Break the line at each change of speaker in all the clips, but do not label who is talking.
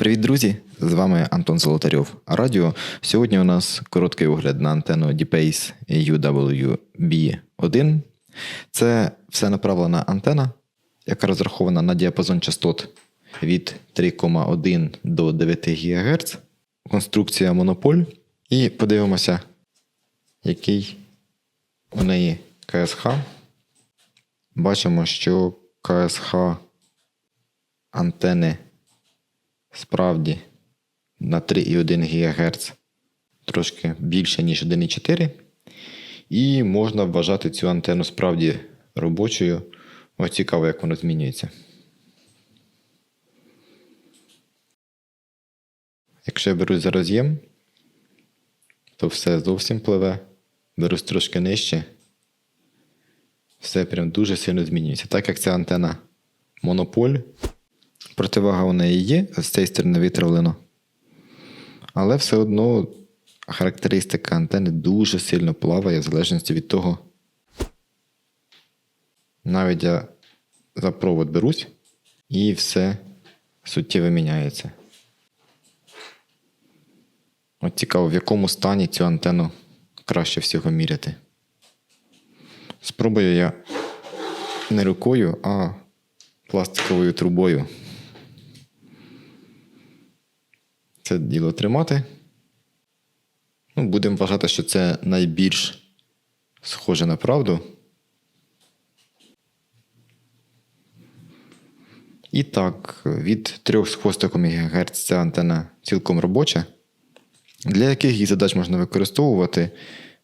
Привіт, друзі! З вами Антон Золотарьов. Радіо. Сьогодні у нас короткий огляд на антенну DPACE UWB1. Це все направлена антена, яка розрахована на діапазон частот від 3,1 до 9 ГГц. Конструкція монополь. І подивимося, який у неї КСХ. Бачимо, що КСХ антени справді на 3,1 ГГц трошки більше, ніж 1,4. І можна вважати цю антенну справді робочою. Ось цікаво, як воно змінюється. Якщо я берусь за роз'єм, то все зовсім пливе. Берусь трошки нижче. Все прям дуже сильно змінюється. Так як ця антенна монополь, противага у неї є, з цієї сторони витравлено. Але все одно характеристика антени дуже сильно плаває в залежності від того. Навіть я за провод берусь, і все суттєво міняється. От цікаво, в якому стані цю антенну краще всього міряти. Спробую я не рукою, а пластиковою трубою. Це діло тримати. Ну, будемо вважати, що це найбільш схоже на правду. І так, від 3 з хвостиком ГГц ця антенна цілком робоча. Для яких її задач можна використовувати?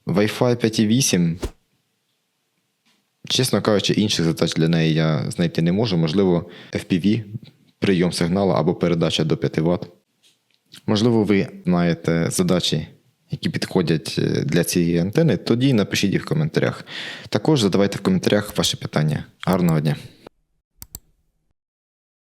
Wi-Fi 5.8. Чесно кажучи, інших задач для неї я знайти не можу. Можливо, FPV, прийом сигналу або передача до 5 Вт. Можливо, ви знаєте задачі, які підходять е, для цієї антени, тоді напишіть їх в коментарях. Також задавайте в коментарях ваші питання. Гарного дня!